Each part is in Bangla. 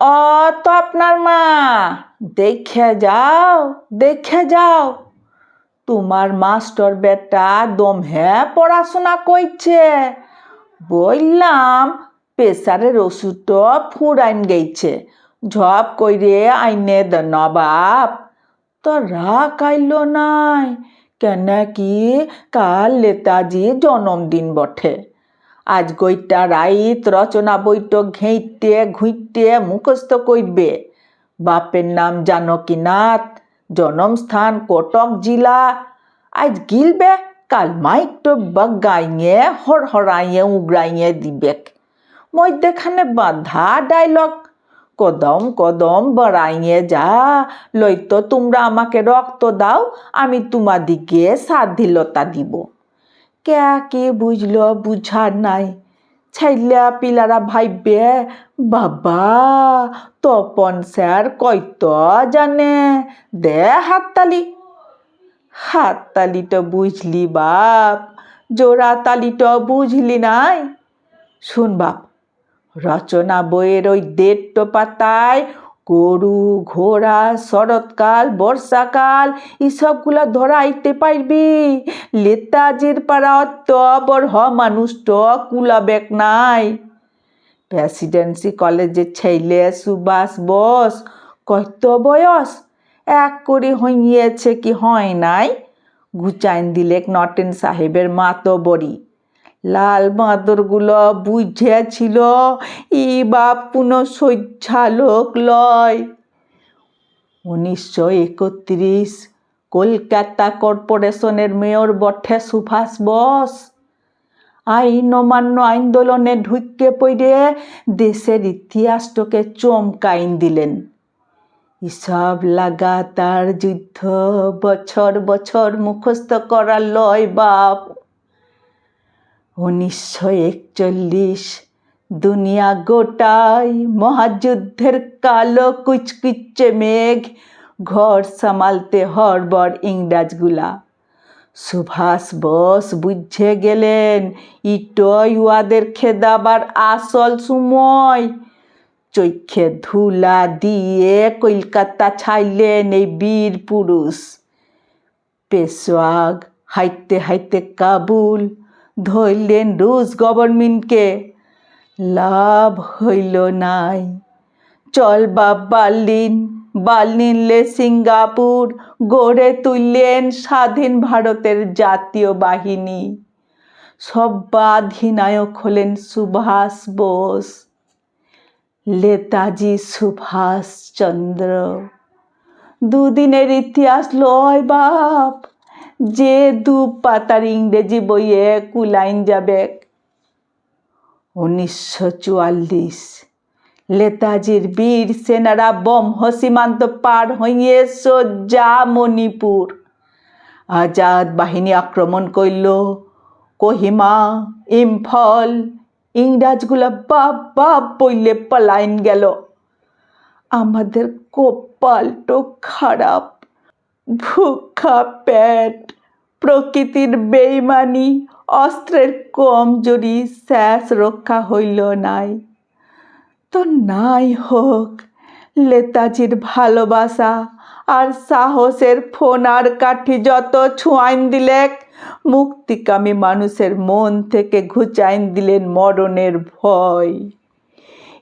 ও তো আপনার মা, দেখে যাও দেখে যাও। তোমার মাস্টার বেটা দম হ্যাঁ পড়াশোনা করছে। বললাম, প্রেসারের ওষুধটা ফুরাইন গেছে ঝপ কইরে আইনে দ নবাব। তো রাগ আইল নাই, কেন কি কাল নেতাজি জন্মদিন বটে আজ গইটা রাইত রচনা বইট ঘেঁটে ঘুইটে মুখস্থ করবে বাপের নাম জানকীনাথ জনমস্থান কটক জিলা। আজ গিলবে, কাল মাইকটো বাগাইয়ে হর হরাইয়ে উগড়াইয়ে দিবেক। মধ্যেখানে বাঁধা ডায়লগ, কদম কদম বাড়াইয়ে যা। লইতো তোমরা আমাকে রক্ত দাও, আমি তোমাদিকে সাধিলতা দিব। কে বুঝলো, বুঝার নাই। ছাইলা পিলারা ভাইবে, বাবা, তপন স্যার কইত জানে, দে হাততালি। হাততালিটা বুঝলি বাপ, জোড়া তালিটা বুঝলি নাই। শুন বাপ, রচনা বইয়ের ওই দেড়টো পাতায় গরু, ঘোড়া, শরৎকাল, বর্ষাকাল, এসবগুলা ধরাইতে পারবি লেতাজের পাড়া অত বড় হ মানুষটা কুলাবেক নাই। প্রেসিডেন্সি কলেজের ছেলে সুভাষ বোস কত বয়স? এক করে হইয়েছে কি হয় নাই? গুচাইন দিলেক নটেন সাহেবের মাতো বড়ি লাল বাঁদরগুলো বুঝেছিল ই বাপ পুনঃ সহ্যালোক লয়। উনিশশো একত্রিশ, কলকাতা কর্পোরেশনের মেয়র বটে সুভাষ বোস। আইন অমান্য আন্দোলনে ঢুকে পড়ে দেশের ইতিহাসটাকে চমকাইন দিলেন। এসব লাগাতার যুদ্ধ, বছর বছর মুখস্থ করার লয় বাপ। উনিশশো একচল্লিশ, দুনিয়া গোটাই মহাযুদ্ধের কালো কুচকুচে মেঘ, ঘর সামালতে হরবর ইংরাজগুলা। সুভাষ বোস বুঝে গেলেন ইটই উয়াদের খেদাবার আসল সময়। চৈখে ধুলা দিয়ে কলকাতা ছাইলেন এই বীর পুরুষ। পেশোয়াগ হাইতে হাইতে কাবুল ধরলেন রুশ গভর্নমেন্টকে। লাভ হইল নাই। চল বা বার্লিন বার্লিনলে সিঙ্গাপুর গড়ে তুললেন স্বাধীন ভারতের জাতীয় বাহিনী। সর্বাধিনায়ক হলেন সুভাষ বোস। নেতাজি সুভাষ চন্দ্র দুদিনের ইতিহাস লয় বাপ। যে দু পাতার ইংরেজি বইয়ে কুলাইন যাবে। উনিশশো চুয়াল্লিশ, নেতাজির বীর সেনারা বম্হ সীমান্ত পার হইয়ে সোজা মণিপুর। আজাদ বাহিনী আক্রমণ করল কোহিমা, ইম্ফল, ইংরাজগুলা বাপ বাপ বললে পালাইন গেল। আমাদের কপালটো খারাপ। ভুখা পেট, প্রকৃতির বেইমানি, অস্ত্রের কমজোরি শেষ রক্ষা হইল নাই। তো নাই হোক, লেতাজির ভালোবাসা আর সাহসের ফোন আর কাঠি যত ছুঁয়াইন দিলেক, মুক্তিকামী মানুষের মন থেকে ঘুচাইন দিলেন মরণের ভয়।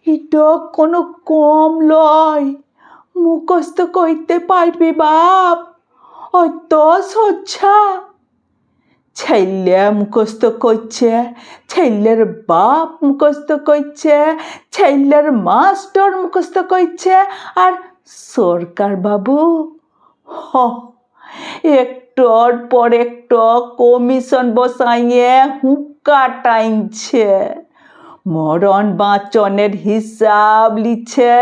এটা কোনো কম লয়, মুখস্থ কইতে পারবি বাপ অত সচ্ছা ছেলে মুখস্থ করছে, ছেলের বাপ মুখস্থ করছে, ছেলের মাস্টার মুখস্থ করছে, আর সরকার বাবু, হ একটর পর একটু কমিশন বসাইয়ে হুক্কা টাইনছে। মরণ বাঁচনের হিসাব লিছে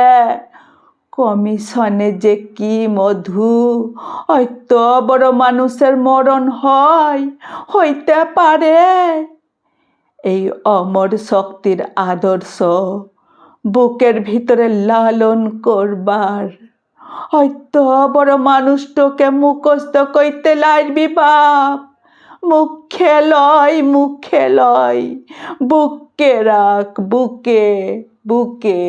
কমিশনে যে কি মধু? হয়ত বড় মানুষের মরণ হয়, হইতে পারে। এই অমর শক্তির আদর্শ বুকের ভিতরে লালন করবার। হয়তো বড় মানুষটাকে মুখস্থ কইতে লাগবি বাপ। মুখে লয় মুখে লয় বুকে রাখ, বুকে বুকে।